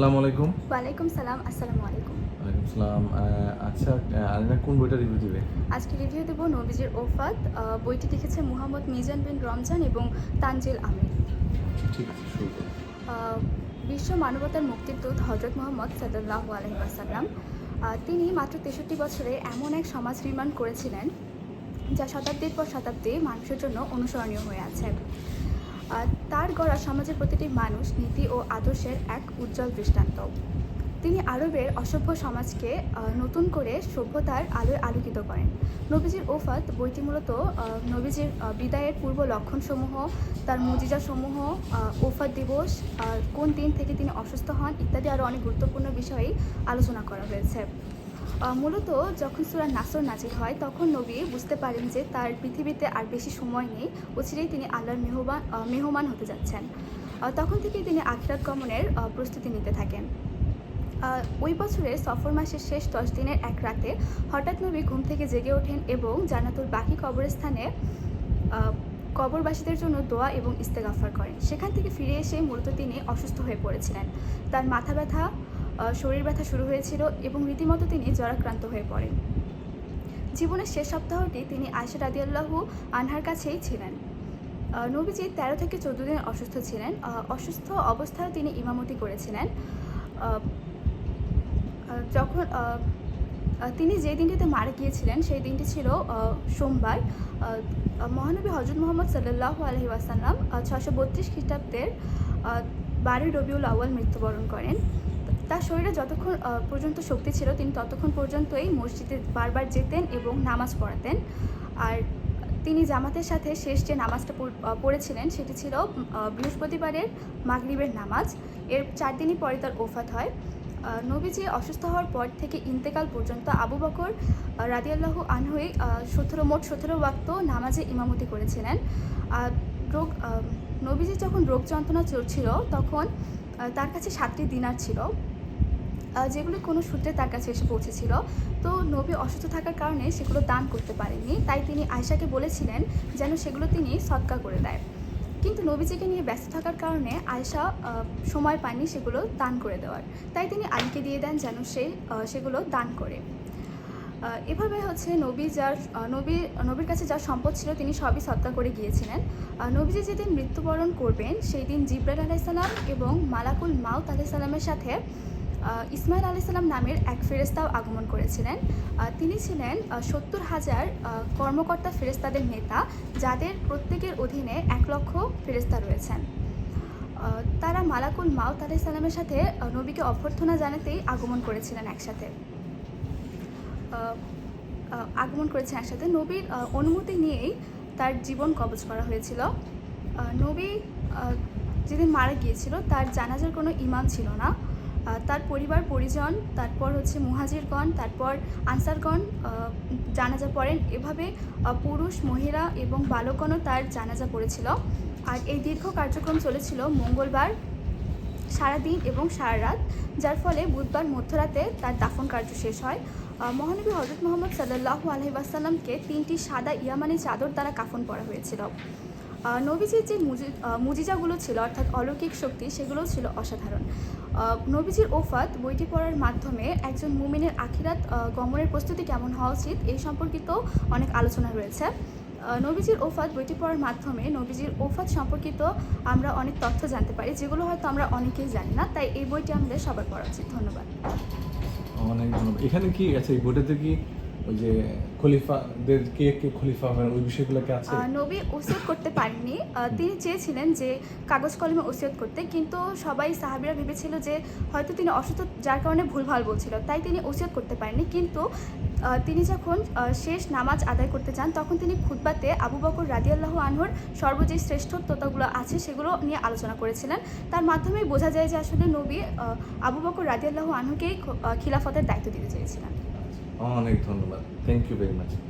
আসসালামু আলাইকুম। ওয়ালাইকুম সালাম আসসালামু আলাইকুম। ওয়ালাইকুম সালাম। আচ্ছা আলিনা কোন বইটা রিভিউ দিবে? আজকে রিভিউ দেব নবীজির ওফাত। বইটি লিখেছে মুহাম্মদ মিজান বিন রমজান এবং তানজিল আমির। ঠিক আছে শুরু বিশ্ব মানবতার মুক্তির দূত হজরত মোহাম্মদ সাল্লাহ আলহিহাসাল্লাম তিনি মাত্র তেষট্টি বছরে এমন এক সমাজ নির্মাণ করেছিলেন যা শতাব্দীর পর শতাব্দী মানুষের জন্য অনুসরণীয় হয়ে আছে। তার গড়া সমাজের প্রতিটি মানুষ, নীতি ও আদর্শের এক উজ্জ্বল দৃষ্টান্ত। তিনি আরবের অসভ্য সমাজকে নতুন করে সভ্যতার আলোয় আলোকিত করেন। নবীজির ওফাত বইটি মূলত নবীজির বিদায়ের পূর্ব লক্ষণসমূহ, তার মুজিজাসমূহ ওফাত দিবস কোন দিন থেকে তিনি অসুস্থ হন ইত্যাদি আরও অনেক গুরুত্বপূর্ণ বিষয়েই আলোচনা করা হয়েছে। মূলত যখন সুরা নাসর নাজির হয়, তখন নবী বুঝতে পারেন যে তার পৃথিবীতে আর বেশি সময় নেই, অচিরেই তিনি আল্লাহর মেহমান মেহমান হতে যাচ্ছেন। তখন থেকেই তিনি আখিরাত গমনের প্রস্তুতি নিতে থাকেন। ওই বছরের সফর মাসের শেষ দশ দিনের এক রাতে হঠাৎ নবী ঘুম থেকে জেগে ওঠেন এবং জান্নাতুল বাকি কবরস্থানে কবরবাসীদের জন্য দোয়া এবং ইস্তেগাফার করেন। সেখান থেকে ফিরে এসে মূলত তিনি অসুস্থ হয়ে পড়েছিলেন। তার মাথা ব্যথা শরীর ব্যথা শুরু হয়েছিল এবং রীতিমতো তিনি জ্বরাক্রান্ত হয়ে পড়েন। জীবনের শেষ সপ্তাহটি তিনি আয়সা রাদিয়াল্লাহু আনহার কাছেই ছিলেন। নবীজি তেরো থেকে চোদ্দ দিন অসুস্থ ছিলেন। অসুস্থ অবস্থায় তিনি ইমামতি করেছিলেন। যখন তিনি যে দিনটিতে মারা গিয়েছিলেন, সেই দিনটি ছিল সোমবার। মহানবী হজরত মোহাম্মদ সাল্লাহ আলহি ওয়াসাল্লাম ছশো বত্রিশ খ্রিস্টাব্দের বারোই রবিউল আউয়াল মৃত্যুবরণ করেন। তার শরীরে যতক্ষণ পর্যন্ত শক্তি ছিল, তিনি ততক্ষণ পর্যন্তই মসজিদে বারবার যেতেন এবং নামাজ পড়াতেন। আর তিনি জামাতের সাথে শেষ যে নামাজটা পড়- পড়েছিলেন, সেটি ছিল বৃহস্পতিবারের মাগরিবের নামাজ। এর চার দিনই পরে তার ওফাত হয়। নবীজি অসুস্থ হওয়ার পর থেকে ইন্তেকাল পর্যন্ত আবু বকর রাদিয়াল্লাহু আনহুই সতেরো, মোট সতেরো ওয়াক্ত নামাজে ইমামতি করেছিলেন। আর রোগ নবীজি যখন রোগ যন্ত্রণা চলছিল, তখন তার কাছে সাতটি দিনার ছিল। যেগুলি কোনো সূত্রে তার কাছে এসে পৌঁছেছিল। তো নবী অসুস্থ থাকার কারণে সেগুলো দান করতে পারেননি। তাই তিনি আয়শাকে বলেছিলেন যেন সেগুলো তিনি সৎকার করে দেয়। কিন্তু নবীজিকে নিয়ে ব্যস্ত থাকার কারণে আহ, সময় পায়নি সেগুলো দান করে দেওয়ার। তাই তিনি আলীকে দিয়ে দেন যেন সে সেগুলো দান করে। এভাবে হচ্ছে নবী যার নবী নবীর কাছে যার সম্পদ ছিল তিনি সবই সত্তা করে গিয়েছিলেন। নবীজি যেদিন মৃত্যুবরণ করবেন সেই দিন জিব্রাইল আলাইসাল্লাম এবং মালাকুল মাউত আলাইসাল্লামের সাথে ইসমাইল আলাইসাল্লাম নামের এক ফেরেস্তাও আগমন করেছিলেন। তিনি ছিলেন সত্তর হাজার কর্মকর্তা ফেরেস্তাদের নেতা যাদের প্রত্যেকের অধীনে এক লক্ষ ফেরেস্তা রয়েছেন। তারা মালাকুল মাউত আলাইসাল্লামের সাথে নবীকে অভ্যর্থনা জানাতেই আগমন করেছিলেন একসাথে। আগমন করেছেন একসাথে। নবীর অনুমতি নিয়েই তার জীবন কবজ করা হয়েছিল। নবী যেদিন মারা গিয়েছিল, তার জানাজার কোনো ইমাম ছিল না। তার পরিবার, পরিজন, তারপর হচ্ছে মুহাজিরগণ, তারপর আনসারগণ জানাজা পড়েন। এভাবে পুরুষ, মহিলা এবং বালকগণও তার জানাজা পড়েছিল। আর এই দীর্ঘ কার্যক্রম চলেছিল মঙ্গলবার সারাদিন এবং সারা রাত, যার ফলে বুধবার মধ্যরাতে তার দাফন কার্য শেষ হয়। মহানবী হজরত মোহাম্মদ সাল্লাহ আলহি ওয়াসাল্লামকে তিনটি সাদা ইয়ামানি চাদর দ্বারা কাফন পরা হয়েছিল। নবীজির যে মুজি- মুজিজাগুলো ছিল, অর্থাৎ অলৌকিক শক্তি, সেগুলোও ছিল অসাধারণ। নবীজির ওফাত বইটি পড়ার মাধ্যমে একজন মুমিনের আখিরাত গমনের প্রস্তুতি কেমন হওয়া উচিত এই সম্পর্কিত অনেক আলোচনা রয়েছে নবীজির ওফাত বইটি পড়ার মাধ্যমে নবীজির ওফাত সম্পর্কিত আমরা অনেক তথ্য জানতে পারি, যেগুলো হয়তো আমরা অনেকেই জানি না, তাই এই বইটি আমাদের সবার পড়া উচিত। ধন্যবাদ। অনেক ধন্যবাদ। এখানে কি আছে? এই বইটাতে কি ওই যে খলিফাদের কে কে খলিফা হবেন ওই বিষয়গুলো কি আছে নবী ওসিয়ত করতে পারেননি। তিনি চেয়েছিলেন যে কাগজ কলমে ওসিয়ত করতে কিন্তু সবাই সাহাবিরা ভেবেছিল যে হয়তো তিনি অসুস্থ যার কারণে ভুলভাল বলছিল। তাই তিনি ওসিয়ত করতে পারেননি। কিন্তু তিনি যখন শেষ নামাজ আদায় করতে চান তখন তিনি খুতবাতে আবু বকর রাদিয়াল্লাহু আনহুর সর্ব যে শ্রেষ্ঠত্বগুলো আছে সেগুলো নিয়ে আলোচনা করেছিলেন। তার মাধ্যমেই বোঝা যায় যে আসলে নবী আবু বকর রাদিয়াল্লাহু আনহুকেই খিলাফতের দায়িত্ব দিতে চেয়েছিলেন। অনেক ধন্যবাদ। Thank you very much